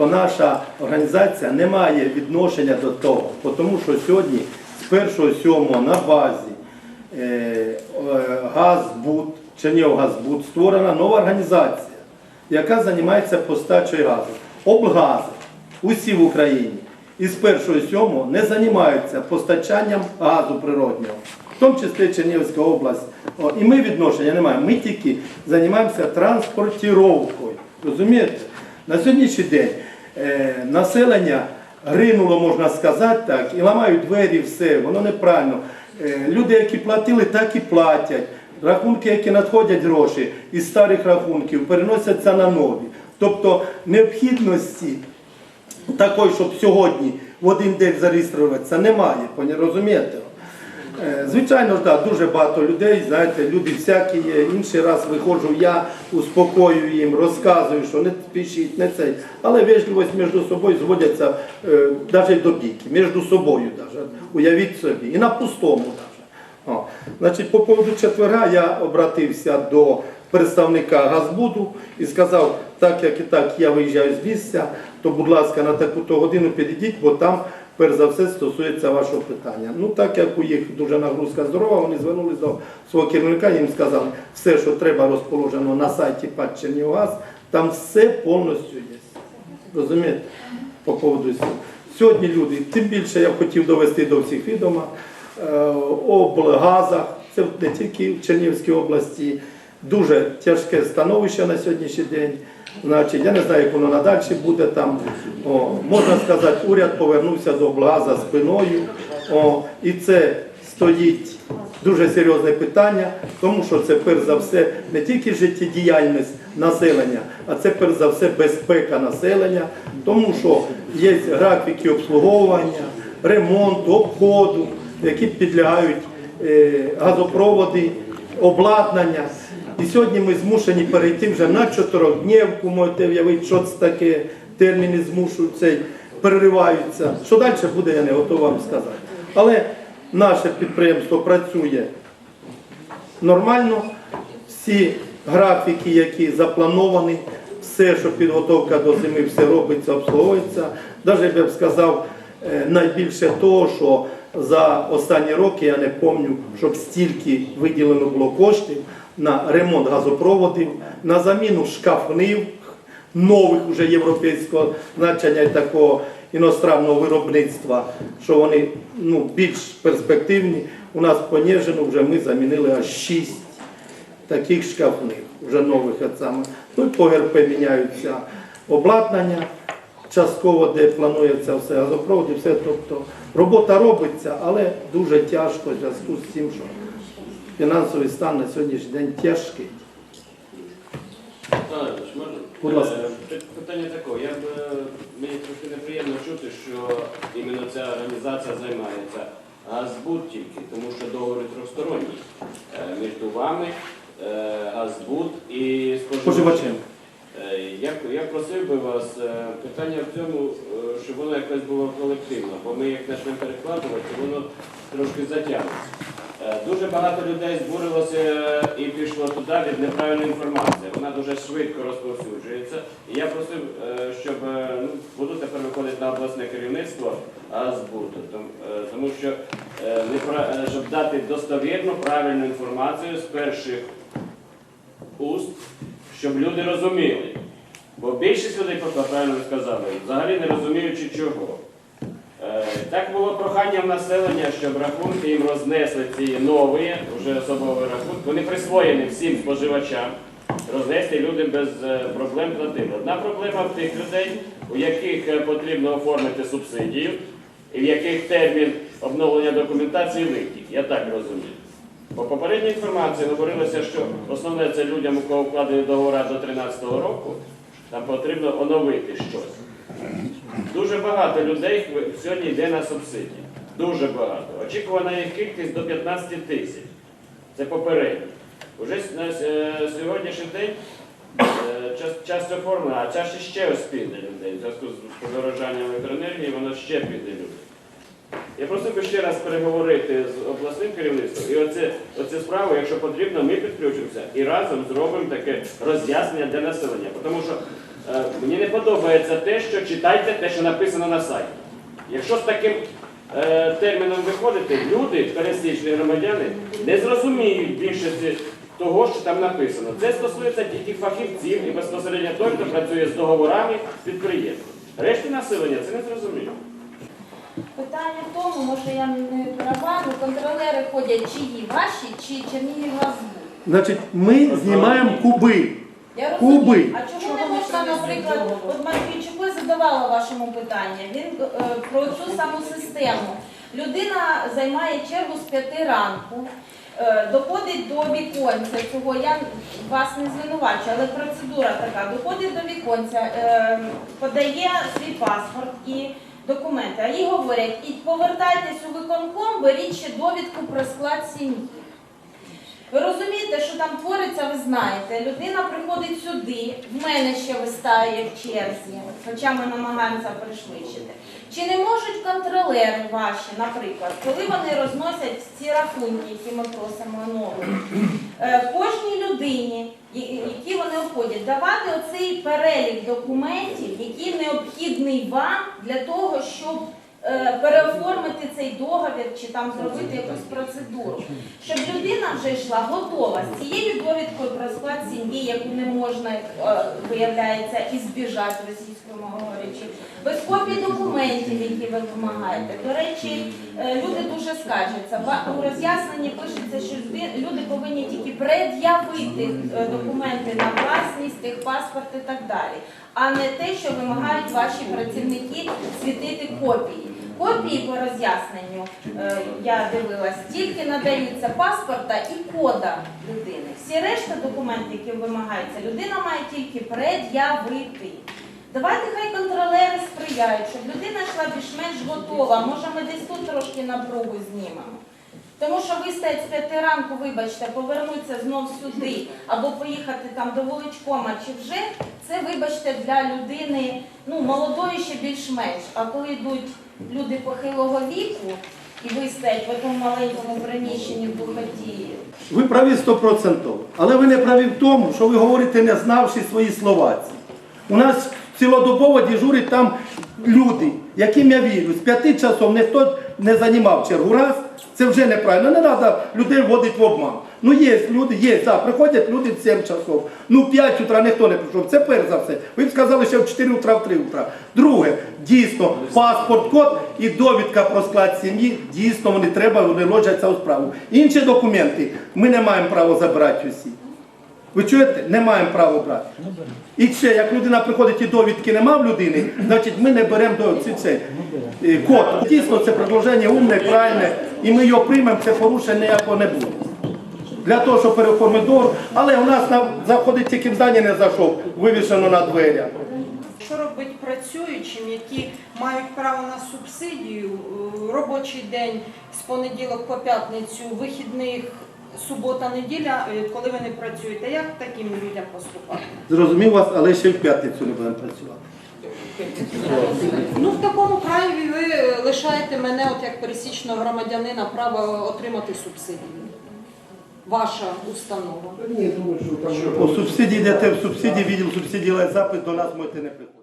то наша організація не має відношення до того, тому що сьогодні з 1.7 на базі е, е, Газбуд, Чернігівгазбуд створена нова організація, яка займається постачою газу. Облгази усі в Україні із 1.7 не займаються постачанням газу природнього, в тому числі Чернігівська область. І ми відношення не маємо. Ми тільки займаємося транспортіровкою. Розумієте? На сьогоднішній день населення гринуло, можна сказати так, і ламають двері, все, воно неправильно. Е, люди, які платили, так і платять. Рахунки, які надходять гроші із старих рахунків, переносяться на нові. Тобто необхідності такої, щоб сьогодні в один день зареєструватися, немає. Розумієте? Е, Звичайно ж, да, дуже багато людей, знаєте, люди всякі є. Інший раз виходжу, я успокоюю їм, розказую, що не спішіть, не цей. Але вежливість між собою зводяться е, навіть до бійки, між собою навіть. Уявіть собі. І на пустому навіть. О. Значить, по поводу четверга я обратився до представника Газбуду і сказав, так як і так я виїжджаю з місця, то, будь ласка, на таку-то годину підійдіть, бо там, перш за все, стосується вашого питання. Ну, так як у їх дуже нагрузка здорова, вони звернулися до свого керівника, їм сказали, все, що треба, розположено на сайті ПАД Чернігаз, там все повністю є. Розумієте? По поводу цього. Сьогодні люди, тим більше я хотів довести до всіх відома, е, облгазах, це не тільки в Чернігівській області, дуже тяжке становище на сьогоднішній день. Значить, я не знаю, як воно надалі буде там. О, можна сказати, уряд повернувся до облгаза спиною. О, і це стоїть дуже серйозне питання, тому що це перш за все не тільки життєдіяльність населення, а це перш за все безпека населення, тому що є графіки обслуговування, ремонту, обходу, які підлягають е, газопроводи, обладнання. І сьогодні ми змушені перейти вже на чотирьохдневку, можете уявити, що це таке, терміни змушують цей, перериваються. Що далі буде, я не готовий вам сказати. Але наше підприємство працює нормально, всі графіки, які заплановані, все, що підготовка до зими, все робиться, обслуговується. Навіть я б сказав, е, найбільше того, що за останні роки я не пам'ятаю, щоб стільки виділено було коштів на ремонт газопроводів, на заміну шкафнив, нових уже європейського значення і такого іностранного виробництва, що вони ну, більш перспективні. У нас по Нежину вже ми замінили аж шість таких шкафних, вже нових. Ну і по ГРП міняються обладнання, частково, де планується все газопровод і все. Тобто робота робиться, але дуже тяжко в зв'язку з тим, що фінансовий стан на сьогоднішній день тяжкий. Будь ласка. Е, Питання таке. Я б, е, мені трохи неприємно чути, що іменно ця організація займається Газбуд тільки, тому що договори трьохсторонні е, між вами, Газбуд і Споживачем. Я, я просив би вас, питання в цьому, щоб воно якось було колективно, бо ми як почнемо перекладувати, воно трошки затягнеться. Е, Дуже багато людей збурилося і пішло туди від неправильної інформації. Вона дуже швидко розповсюджується. І я просив, е, щоб е, ну, буду тепер виходити на обласне керівництво тому, е, тому що е, е, щоб дати достовірну правильну інформацію з перших уст, щоб люди розуміли. Бо більшість людей, просто правильно сказали, взагалі не розуміючи чого. Так було прохання в населення, щоб рахунки їм рознесли ці нові, вже особові рахунки. Вони присвоєні всім споживачам. Рознести люди без е, проблем платили. Одна проблема в тих людей, у яких е, потрібно оформити субсидію, і в яких термін обновлення документації витік. Я так розумію. По попередній інформації говорилося, що основне це людям, у кого вкладені договори до 2013 року, там потрібно оновити щось. Дуже багато людей сьогодні йде на субсидії. Дуже багато. Очікувана їх кількість до 15 тисяч. Це попередньо. Уже на е, сьогоднішній день е, час, час оформлено, а час ще ось піде людей. Зв'язку з подорожанням електроенергії воно ще піде людей. Я просив би ще раз переговорити з обласним керівництвом. І оце, оце справу, якщо потрібно, ми підключимося і разом зробимо таке роз'яснення для населення. Тому що Мені не подобається те, що читайте те, що написано на сайті. Якщо з таким е, терміном виходите, люди, пересічні громадяни, не зрозуміють більшості того, що там написано. Це стосується тільки фахівців і безпосередньо той, хто працює з договорами підприємств. Решті населення це не зрозуміє. Питання в тому, може я не права, ну контролери ходять чиї, ваші чи Чернігівгазбуд? Значить, ми знімаємо куби. Я Куби. А чому не наприклад, от Матвійчуку я задавала вашому питання. Він е, про цю саму систему. Людина займає чергу з п'яти ранку, е, доходить до віконця цього. Я вас не звинувачую, але процедура така. Доходить до віконця, е, подає свій паспорт і документи. А їй говорять, і повертайтесь у виконком, беріть ще довідку про склад сім'ї. Ви розумієте, що там твориться, ви знаєте. Людина приходить сюди, в мене ще вистає в черзі, хоча ми намагаємося пришвидшити. Чи не можуть контролери ваші, наприклад, коли вони розносять ці рахунки, які ми просимо е, кожній людині, які вони обходять, давати оцей перелік документів, який необхідний вам для того, щоб переоформити цей договір чи там зробити якусь процедуру, щоб людина вже йшла готова з цією довідкою про склад сім'ї, яку не можна, е, виявляється, і збіжати російською мовою говорячи, без копій документів, які ви вимагаєте. До речі, е, люди дуже скаржаться. У роз'ясненні пишеться, що люди- повинні тільки пред'явити е, документи на власність, техпаспорт і так далі, а не те, що вимагають ваші працівники світити копії. Копії по роз'ясненню е, я дивилась, тільки надаються паспорта і кода людини. Всі решта документів, які вимагаються, людина має тільки пред'явити. Давайте хай контролери сприяють, щоб людина йшла більш-менш готова. Може, ми десь тут трошки напругу знімемо. Тому що вистоять з п'яти ранку, вибачте, повернуться знов сюди або поїхати там до Волочкома чи вже це, вибачте, для людини ну, молодої ще більш-менш. А коли йдуть люди похилого віку і ви стоять в тому маленькому приміщенні в духоті, Ви праві 100%. Але ви не праві в тому, що ви говорите, не знавши свої словаці. У нас цілодобово дежурять там люди, яким я вірю. З п'яти часов ніхто не займав чергу. Раз, це вже неправильно. Не треба людей вводити в обман. Ну є люди, є, так, приходять люди в 7 часов. Ну в 5 утра ніхто не прийшов. Це перш за все. Ви б сказали, що в 4 утра, в 3 утра. Друге, дійсно, паспорт, код і довідка про склад сім'ї, дійсно вони треба, вони ложаться у справу. Інші документи ми не маємо права забирати усі. Ви чуєте? Не маємо права брати. І ще, як людина приходить і довідки нема в людини, значить ми не беремо до ці- цей е, код. Дійсно, це предложення умне, правильне, і ми його приймемо, це порушення ніякого не буде. Для того, щоб переоформити договор, але у нас на, заходить тільки в здання не зайшов, вивішено на дверях. Що робить працюючим, які мають право на субсидію, е, робочий день з понеділок по п'ятницю, вихідних субота, неділя, е, коли ви не працюєте, як таким людям поступати? Зрозумів вас, але ще в п'ятницю не будемо працювати. Ну в такому краї ви лишаєте мене, от як пересічного громадянина, право отримати субсидію. Ваша установа. По субсидії йдете в субсидії, відділ субсидії, але запит до нас можете не приходити.